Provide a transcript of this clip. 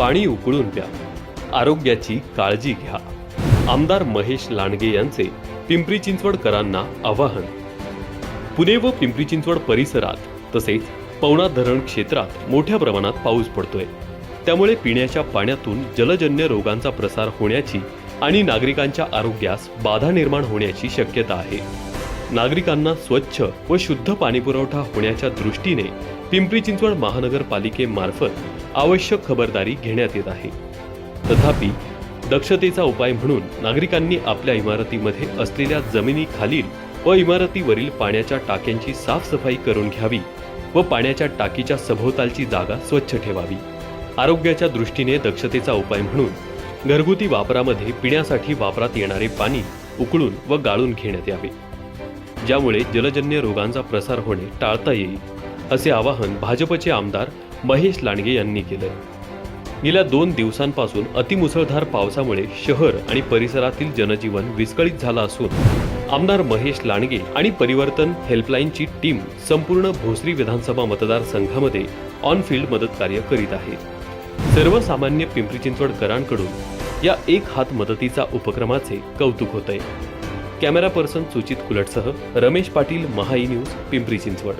पाणी उकळून प्या. आरोग्याची काळजी घ्या. आमदार महेश लांडगे यांचे पिंपरी चिंचवडकरांना आवाहन. पुणे व पिंपरी चिंचवड परिसरात तसेच पवना धरण क्षेत्रात मोठ्या प्रमाणात पाऊस पडतोय. त्यामुळे पिण्याच्या पाण्यातून जलजन्य रोगांचा प्रसार होण्याची आणि नागरिकांच्या आरोग्यास बाधा निर्माण होण्याची शक्यता आहे. नागरिकांना स्वच्छ व शुद्ध पाणीपुरवठा होण्याच्या दृष्टीने पिंपरी चिंचवड महानगरपालिकेमार्फत आवश्यक खबरदारी घेण्यात येत आहे. तथापि दक्षतेचा उपाय म्हणून नागरिकांनी आपल्या इमारतीमध्ये असलेल्या जमिनी खालील व इमारतीवरील पाण्याच्या टाक्यांची साफसफाई करून घ्यावी व पाण्याच्या टाकीच्या सभोवतालची जागा स्वच्छ ठेवावी. आरोग्याच्या दृष्टीने दक्षतेचा उपाय म्हणून घरगुती वापरामध्ये पिण्यासाठी वापरात येणारे पाणी उकळून व गाळून घेण्यात यावे. ज्यामुळे जलजन्य रोगांचा प्रसार होणे टाळता येईल असे आवाहन भाजपचे आमदार महेश लांडगे यांनी केलंय. गेल्या दोन दिवसांपासून अतिमुसळधार पावसामुळे शहर आणि परिसरातील जनजीवन विस्कळीत झालं असून आमदार महेश लांडगे आणि परिवर्तन हेल्पलाईनची टीम संपूर्ण भोसरी विधानसभा मतदारसंघामध्ये ऑन फील्ड मदत कार्य करीत आहे. सर्वसामान्य पिंपरी चिंचवडकरांकडून या एक हात मदतीचा उपक्रमाचे कौतुक होत आहे कॅमेरा पर्सन सुचित कुलटसह रमेश पाटील महाई न्यूज पिंपरी चिंचवड.